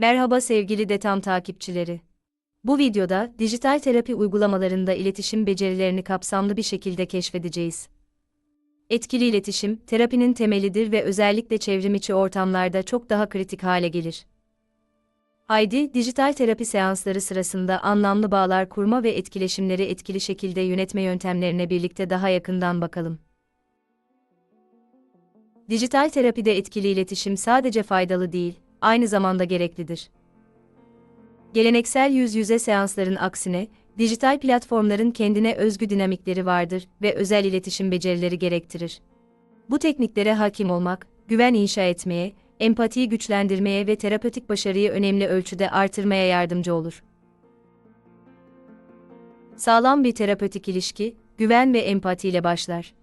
Merhaba sevgili Detam takipçileri. Bu videoda dijital terapi uygulamalarında iletişim becerilerini kapsamlı bir şekilde keşfedeceğiz. Etkili iletişim, terapinin temelidir ve özellikle çevrimiçi ortamlarda çok daha kritik hale gelir. Haydi, dijital terapi seansları sırasında anlamlı bağlar kurma ve etkileşimleri etkili şekilde yönetme yöntemlerine birlikte daha yakından bakalım. Dijital terapide etkili iletişim sadece faydalı değil, aynı zamanda gereklidir. Geleneksel yüz yüze seansların aksine, dijital platformların kendine özgü dinamikleri vardır ve özel iletişim becerileri gerektirir. Bu tekniklere hakim olmak, güven inşa etmeye, empatiyi güçlendirmeye ve terapötik başarıyı önemli ölçüde artırmaya yardımcı olur. Sağlam bir terapötik ilişki, güven ve empatiyle başlar.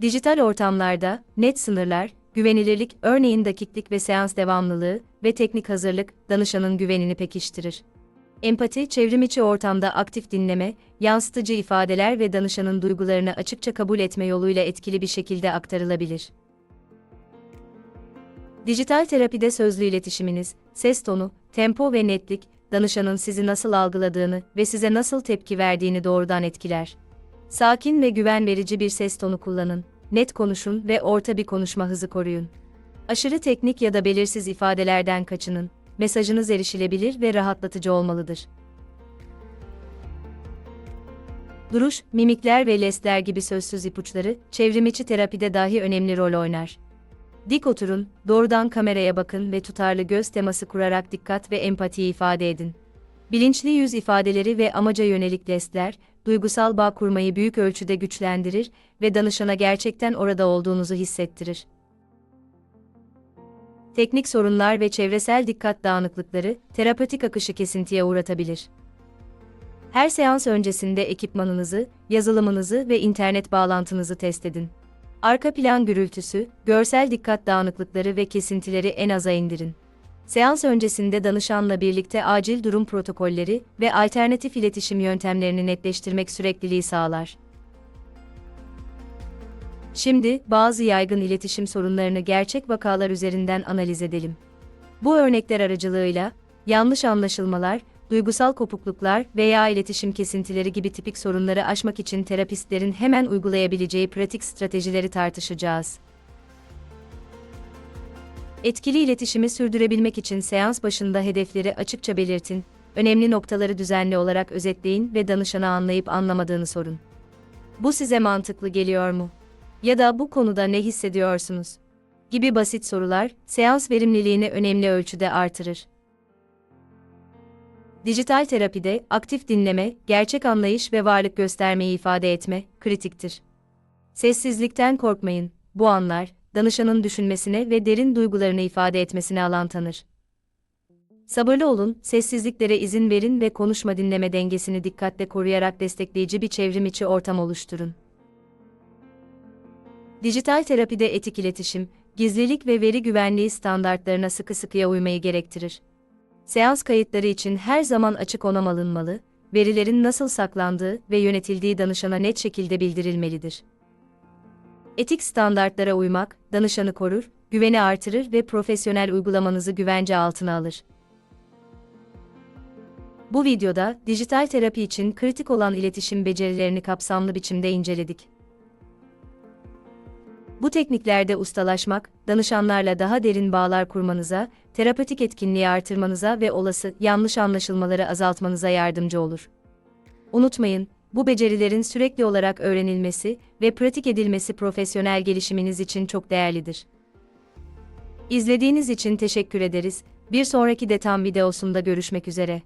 Dijital ortamlarda, net sınırlar, güvenilirlik, örneğin dakiklik ve seans devamlılığı ve teknik hazırlık, danışanın güvenini pekiştirir. Empati, çevrimiçi ortamda aktif dinleme, yansıtıcı ifadeler ve danışanın duygularını açıkça kabul etme yoluyla etkili bir şekilde aktarılabilir. Dijital terapide sözlü iletişiminiz, ses tonu, tempo ve netlik, danışanın sizi nasıl algıladığını ve size nasıl tepki verdiğini doğrudan etkiler. Sakin ve güven verici bir ses tonu kullanın, net konuşun ve orta bir konuşma hızı koruyun. Aşırı teknik ya da belirsiz ifadelerden kaçının, mesajınız erişilebilir ve rahatlatıcı olmalıdır. Duruş, mimikler ve lesler gibi sözsüz ipuçları, çevrimiçi terapide dahi önemli rol oynar. Dik oturun, doğrudan kameraya bakın ve tutarlı göz teması kurarak dikkat ve empatiyi ifade edin. Bilinçli yüz ifadeleri ve amaca yönelik jestler, duygusal bağ kurmayı büyük ölçüde güçlendirir ve danışana gerçekten orada olduğunuzu hissettirir. Teknik sorunlar ve çevresel dikkat dağınıklıkları, terapötik akışı kesintiye uğratabilir. Her seans öncesinde ekipmanınızı, yazılımınızı ve internet bağlantınızı test edin. Arka plan gürültüsü, görsel dikkat dağınıklıkları ve kesintileri en aza indirin. Seans öncesinde danışanla birlikte acil durum protokolleri ve alternatif iletişim yöntemlerini netleştirmek sürekliliği sağlar. Şimdi bazı yaygın iletişim sorunlarını gerçek vakalar üzerinden analiz edelim. Bu örnekler aracılığıyla yanlış anlaşılmalar, duygusal kopukluklar veya iletişim kesintileri gibi tipik sorunları aşmak için terapistlerin hemen uygulayabileceği pratik stratejileri tartışacağız. Etkili iletişimi sürdürebilmek için seans başında hedefleri açıkça belirtin, önemli noktaları düzenli olarak özetleyin ve danışana anlayıp anlamadığını sorun. Bu size mantıklı geliyor mu? Ya da bu konuda ne hissediyorsunuz? Gibi basit sorular, seans verimliliğini önemli ölçüde artırır. Dijital terapide aktif dinleme, gerçek anlayış ve varlık göstermeyi ifade etme kritiktir. Sessizlikten korkmayın. Bu anlar danışanın düşünmesine ve derin duygularını ifade etmesine alan tanır. Sabırlı olun, sessizliklere izin verin ve konuşma dinleme dengesini dikkatle koruyarak destekleyici bir çevrim içi ortam oluşturun. Dijital terapide etik iletişim, gizlilik ve veri güvenliği standartlarına sıkı sıkıya uymayı gerektirir. Seans kayıtları için her zaman açık onam alınmalı, verilerin nasıl saklandığı ve yönetildiği danışana net şekilde bildirilmelidir. Etik standartlara uymak, danışanı korur, güveni artırır ve profesyonel uygulamanızı güvence altına alır. Bu videoda dijital terapi için kritik olan iletişim becerilerini kapsamlı biçimde inceledik. Bu tekniklerde ustalaşmak, danışanlarla daha derin bağlar kurmanıza, terapötik etkinliği artırmanıza ve olası yanlış anlaşılmaları azaltmanıza yardımcı olur. Unutmayın, bu becerilerin sürekli olarak öğrenilmesi ve pratik edilmesi profesyonel gelişiminiz için çok değerlidir. İzlediğiniz için teşekkür ederiz. Bir sonraki detam videosunda görüşmek üzere.